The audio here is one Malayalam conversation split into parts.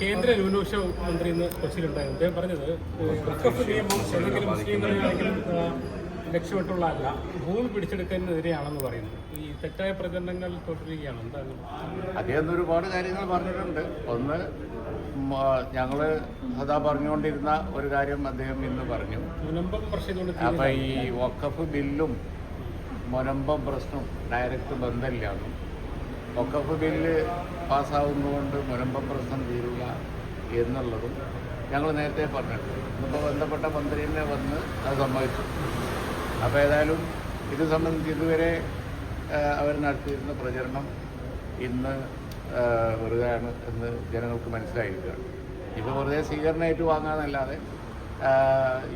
കേന്ദ്ര ന്യൂനപക്ഷ മന്ത്രി ഇന്ന് കൊച്ചിയിലുണ്ടായിരുന്നു അദ്ദേഹം പറഞ്ഞത് മുസ്ലിങ്ങളെ ലക്ഷ്യമിട്ടുള്ളതല്ല ഭൂമി പിടിച്ചെടുക്കുന്നതിനെതിരെയാണെന്ന് പറയുന്നു ഈ തെറ്റായ പ്രചരണങ്ങൾ തുടരുകയാണ് എന്താണ്? അദ്ദേഹം ഒരുപാട് കാര്യങ്ങൾ പറഞ്ഞിട്ടുണ്ട്. ഒന്ന് ഞങ്ങൾ സദാ പറഞ്ഞുകൊണ്ടിരുന്ന ഒരു കാര്യം അദ്ദേഹം ഇന്ന് പറഞ്ഞു. മുനമ്പം പ്രശ്നം അപ്പം ഈ വക്കഫ് ബില്ലും മുനമ്പം പ്രശ്നവും ഡയറക്റ്റ് ബന്ധമില്ലാന്നും വക്കഫ് ബില്ല് പാസ്സാവുന്നതുകൊണ്ട് മുനമ്പം പ്രശ്നം തീരില്ല എന്നുള്ളതും ഞങ്ങൾ നേരത്തെ പറഞ്ഞിട്ടുണ്ട്. ഇന്നിപ്പോൾ ബന്ധപ്പെട്ട മന്ത്രിനെ വന്ന് അത് സമ്മതിച്ചു. അപ്പോൾ ഏതായാലും ഇത് സംബന്ധിച്ച് ഇതുവരെ അവർ നടത്തിയിരുന്ന പ്രചരണം ഇന്ന് വെറുതെയാണ് എന്ന് ജനങ്ങൾക്ക് മനസ്സിലായിരിക്കുകയാണ് ഇപ്പോൾ വെറുതെ സ്വീകരണമായിട്ട് വാങ്ങാന്നല്ലാതെ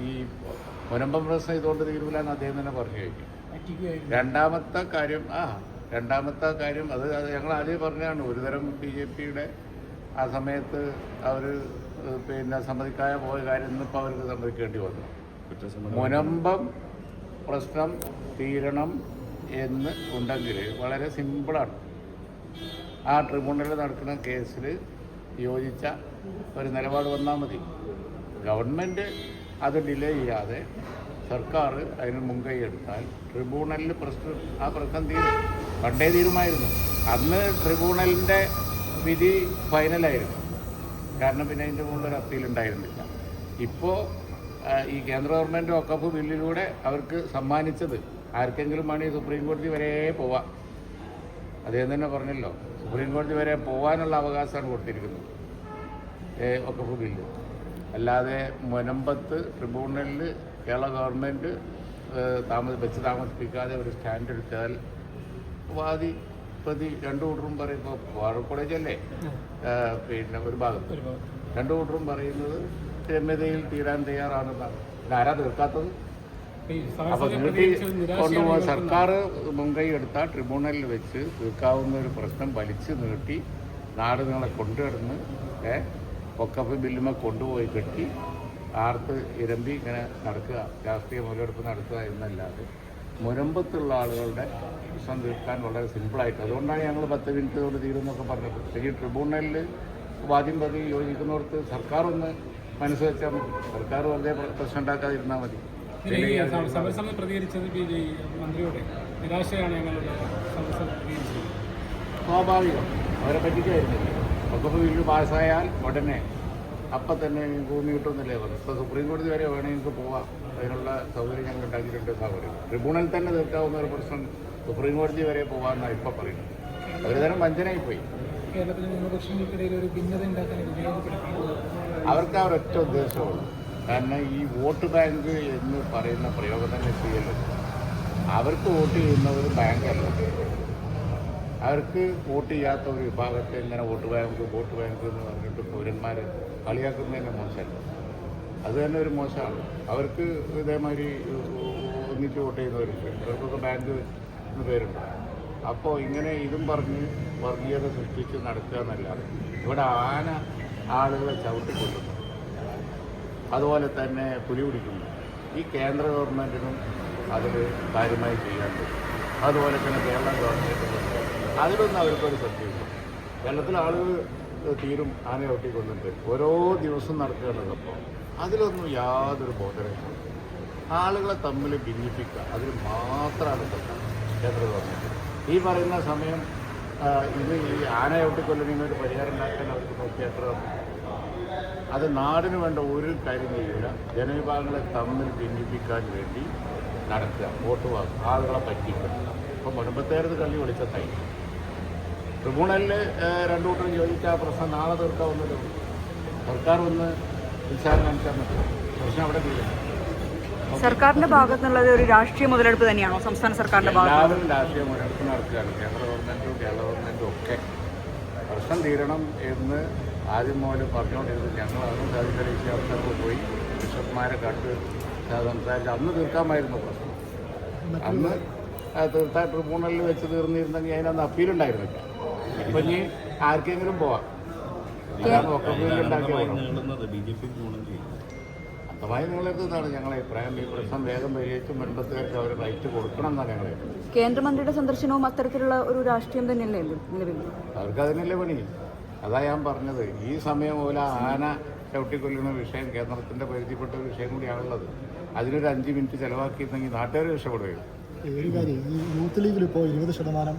ഈ മുനമ്പം പ്രശ്നം ഇതുകൊണ്ട് തീരുമില്ല എന്ന് അദ്ദേഹം തന്നെ പറഞ്ഞു കഴിഞ്ഞു രണ്ടാമത്തെ കാര്യം ആ രണ്ടാമത്തെ കാര്യം അത് ഞങ്ങൾ ആദ്യം പറഞ്ഞതാണ് ഒരുതരം ബി ജെ പിയുടെ ആ സമയത്ത് അവർ പിന്നെ സമ്മതിക്കാതെ പോയ കാര്യം ഇന്നിപ്പോൾ അവർക്ക് സമ്മതിക്കേണ്ടി വന്നു. മുനമ്പം പ്രശ്നം തീരണം എന്ന് ഉണ്ടെങ്കിൽ വളരെ സിമ്പിളാണ്. ആ ട്രിബ്യൂണലിൽ നടക്കുന്ന കേസിൽ യോജിച്ച ഒരു നിലപാട് വന്നാൽ മതി. ഗവൺമെന്റ് അത് ഡിലേ ചെയ്യാതെ സർക്കാർ അതിന് മുൻകൈ എടുത്താൽ ട്രിബ്യൂണലിൽ പ്രശ്നം ആ പ്രശ്നം തീരും. പണ്ടേ തീരുമായിരുന്നു. അന്ന് ട്രിബ്യൂണലിന്റെ വിധി ഫൈനലായിരുന്നു. കാരണം പിന്നെ അതിന്റെ മുകളിൽ ഒരു അപ്പീൽ ഉണ്ടായിരുന്നില്ല ഇപ്പോൾ ഈ കേന്ദ്ര ഗവൺമെന്റ് ഒക്കപ്പ് ബില്ലിലൂടെ അവർക്ക് സമ്മാനിച്ചത് ആർക്കെങ്കിലും വേണമെങ്കിൽ സുപ്രീം കോടതി വരെ പോവാം. അദ്ദേഹം തന്നെ പറഞ്ഞല്ലോ സുപ്രീം കോടതി വരെ പോകാനുള്ള അവകാശമാണ് കൊടുത്തിരിക്കുന്നത്. ഒക്കപ്പ് ബില്ല്. അല്ലാതെ മുനമ്പത്ത് ട്രിബ്യൂണലിൽ കേരള ഗവൺമെന്റ് താമസ വെച്ച് താമസിപ്പിക്കാതെ ഒരു സ്റ്റാൻഡ് എടുത്താൽ വാദി പ്രതി രണ്ടു കൂട്ടറും പറയും ഇപ്പോൾ വാഴ കോളേജല്ലേ? പിന്നെ ഒരു ഭാഗത്ത്. ഒരു ഭാഗത്ത്. രണ്ടു കൂട്ടറും പറയുന്നത് രമ്യതയിൽ തീരാൻ തയ്യാറാണെന്നാണ് ഇത് ആരാ തീർക്കാത്തത്? അപ്പൊ നീട്ടി കൊണ്ടുപോകാൻ സർക്കാർ മുൻകൈ എടുത്ത ട്രിബ്യൂണലിൽ വെച്ച് തീർക്കാവുന്ന ഒരു പ്രശ്നം വലിച്ചു നീട്ടി നാടുകളെ കൊണ്ടുവരുന്ന് ഏ ഒക്കപ്പ് ബില്ലുമ കൊണ്ടുപോയി കെട്ടി ആർത്ത് ഇരമ്പി ഇങ്ങനെ നടക്കുക രാഷ്ട്രീയ മുതലെടുപ്പ് നടത്തുക എന്നല്ലാതെ മുരമ്പത്തുള്ള ആളുകളുടെ പ്രശ്നം തീർക്കാൻ വളരെ സിമ്പിളായിട്ട്. അതുകൊണ്ടാണ് ഞങ്ങൾ പത്ത് മിനിറ്റ് കൊണ്ട് തീരുമെന്നൊക്കെ പറഞ്ഞത്. ശരി ട്രിബ്യൂണലിൽ വാദ്യം പ്രതി യോജിക്കുന്നവർക്ക് സർക്കാർ ഒന്ന് മനസ്സ് വെച്ചാൽ സർക്കാർ വെറുതെ പ്ര- പ്രശ്നം ഉണ്ടാക്കാതിരുന്നാൽ മതി. പ്രതികരിച്ചത് ബി ജെ മന്ത്രിയോട് നിരാശയാണ് ഞങ്ങളുടെ സമരസമിതി പ്രതികരിച്ചത്. സ്വാഭാവികം. അവരെ പറ്റിക്കായിരുന്നില്ല വകുപ്പ് ബില്ല് പാസ്സായാൽ ഉടനെ അപ്പം തന്നെ ഭൂമി കിട്ടുമെന്നല്ലേ പറഞ്ഞു ഇപ്പോൾ സുപ്രീം കോടതി വരെ വേണമെങ്കിൽ പോവാം. അതിനുള്ള സൗകര്യം ഞങ്ങൾ ഉണ്ടാക്കിയിട്ടുണ്ട് എന്നാണ് പറയുന്നത്. ട്രിബ്യൂണൽ തന്നെ തീർക്കാവുന്ന ഒരു പ്രശ്നം സുപ്രീം കോടതി വരെ പോകാമെന്നാണ് ഇപ്പം പറയുന്നത്. ഒരുതരം വഞ്ചനയായി പോയി. കേരളത്തിലെ ന്യൂനപക്ഷങ്ങൾക്കിടയിൽ ഒരു ഭിന്നത ഉണ്ടാക്കാൻ അവർക്ക് ആ ഒരൊറ്റ ഉദ്ദേശമുള്ളൂ കാരണം ഈ വോട്ട് ബാങ്ക് എന്ന് പറയുന്ന പ്രയോഗം തന്നെ ചെയ്യല്ലോ അവർക്ക് വോട്ട് ചെയ്യുന്നവർ ബാങ്കല്ല. അവർക്ക് വോട്ട് ചെയ്യാത്ത ഒരു വിഭാഗത്തെ ഇങ്ങനെ വോട്ട് ബാങ്ക് വോട്ട് ബാങ്ക് എന്ന് പറഞ്ഞിട്ട് പൗരന്മാരെ കളിയാക്കുന്നതിന്റെ മോശമല്ല. അത് തന്നെ ഒരു മോശമാണ്. അവർക്ക് ഇതേമാതിരി ഒന്നിച്ച് വോട്ട് ചെയ്യുന്നവരുണ്ട് അവർക്കൊക്കെ ബാങ്ക് എന്ന് പേരുണ്ട്. അപ്പോൾ ഇങ്ങനെ ഇതും പറഞ്ഞ് വർഗീയത സൃഷ്ടിച്ച് നടക്കുക എന്നല്ലാതെ ഇവിടെ ആന ആളുകളെ ചവിട്ടിക്കൊല്ലുന്നു. അതുപോലെ തന്നെ പുലി പിടിക്കുന്നു ഈ കേന്ദ്ര ഗവൺമെന്റിനും അതിൽ കാര്യമായി ചെയ്യാൻ പറ്റും. അതുപോലെ തന്നെ കേരള ഗവൺമെന്റിനും അതിലൊന്നും അവർക്കൊരു ശ്രദ്ധയില്ല കേരളത്തിൽ ആളുകൾ തീരും ആന ചവിട്ടിക്കൊണ്ടിട്ട് ഓരോ ദിവസവും നടക്കുകയാണ് അപ്പോൾ അതിലൊന്നും യാതൊരു ബോധരമില്ല ആളുകളെ തമ്മിൽ ഭിന്നിപ്പിക്കുക അതിൽ മാത്രമാണ് കേന്ദ്ര ഗവൺമെന്റ് ഈ പറയുന്ന സമയം ഇത് ഈ ആന ഒരു പരിഹാരം ഉണ്ടാക്കാൻ അവർക്ക് നോക്കിയ എത്ര അത് നാടിന് വേണ്ട ഒരു കാര്യം ചെയ്യില്ല. ജനവിഭാഗങ്ങളെ തമ്മിൽ ഭിന്നിപ്പിക്കാൻ വേണ്ടി നടക്കുക. വോട്ട് വാങ്ങുക ആളുകളെ പറ്റിക്കുക ഇപ്പം മുൻപത്തേരത് കള്ളി വിളിച്ച തൈ. ട്രിബ്യൂണലിൽ രണ്ടു കൂട്ടരും ചോദിച്ച ആ പ്രശ്നം നാളെ തീർക്കാവുന്നല്ലോ സർക്കാർ ഒന്ന് വിശാലം കാണിച്ചാൽ മതി. പ്രശ്നം അവിടെ ഇല്ല സർക്കാരിന്റെ ഭാഗത്തുള്ളത് ഒരു രാഷ്ട്രീയ മുതലെടുപ്പ് തന്നെയാണോ? സംസ്ഥാന സർക്കാരിന്റെ ഭാഗത്ത് എല്ലാവരും രാഷ്ട്രീയ മുതലെടുപ്പ് നടക്കുകയാണ് കേന്ദ്ര ഗവൺമെന്റും കേരള ഗവൺമെന്റും ഒക്കെ പ്രശ്നം തീരണം എന്ന് ആദ്യം മുതൽ പറഞ്ഞുകൊണ്ടിരുന്നത് ഞങ്ങൾ അന്ന് ദളിതരേഷ്യ അവസ്ഥക്ക് പോയി. ബിഷപ്പ്മാരെ കണ്ട് സംസാരിച്ച് അന്ന് തീർക്കാമായിരുന്നു പ്രശ്നം. അന്ന് തീർത്താൽ തീർത്ത ട്രിബ്യൂണലിൽ വെച്ച് തീർന്നിരുന്നെങ്കിൽ അതിനന്ന് അപ്പീലുണ്ടായിരുന്നില്ല. ഇപ്പം ഇനി ആർക്കെങ്കിലും പോവാം. ചെയ്യും ശക്തമായി നിങ്ങളെടുത്തതാണ് ഞങ്ങളെ അഭിപ്രായം. ഈ പ്രശ്നം വേഗം പരിഹരിച്ച് മണ്ഡലത്തിലേക്ക് അവർ റൈറ്റ് കൊടുക്കണം എന്നാണ് ഞങ്ങളെ കേന്ദ്രമന്ത്രിയുടെ സന്ദർശനവും അത്തരത്തിലുള്ള ഒരു രാഷ്ട്രീയം തന്നെയല്ലേ നിലവിൽ? അവർക്ക് അതിനല്ലേ പണി? അതാ ഞാൻ പറഞ്ഞത്. ഈ സമയം പോലെ ആന ചവിട്ടിക്കൊല്ലുന്ന വിഷയം കേന്ദ്രത്തിന്റെ പരിധിപ്പെട്ട വിഷയം കൂടിയാണുള്ളത്. അതിനൊരു അഞ്ച് മിനിറ്റ് ചിലവാക്കിയിരുന്നെങ്കിൽ നാട്ടുകാർ രക്ഷപ്പെടുകയും. ഒരു കാര്യം. ഈ യൂത്ത് ലീഗിൽ ഇപ്പോൾ ഇരുപത് ശതമാനം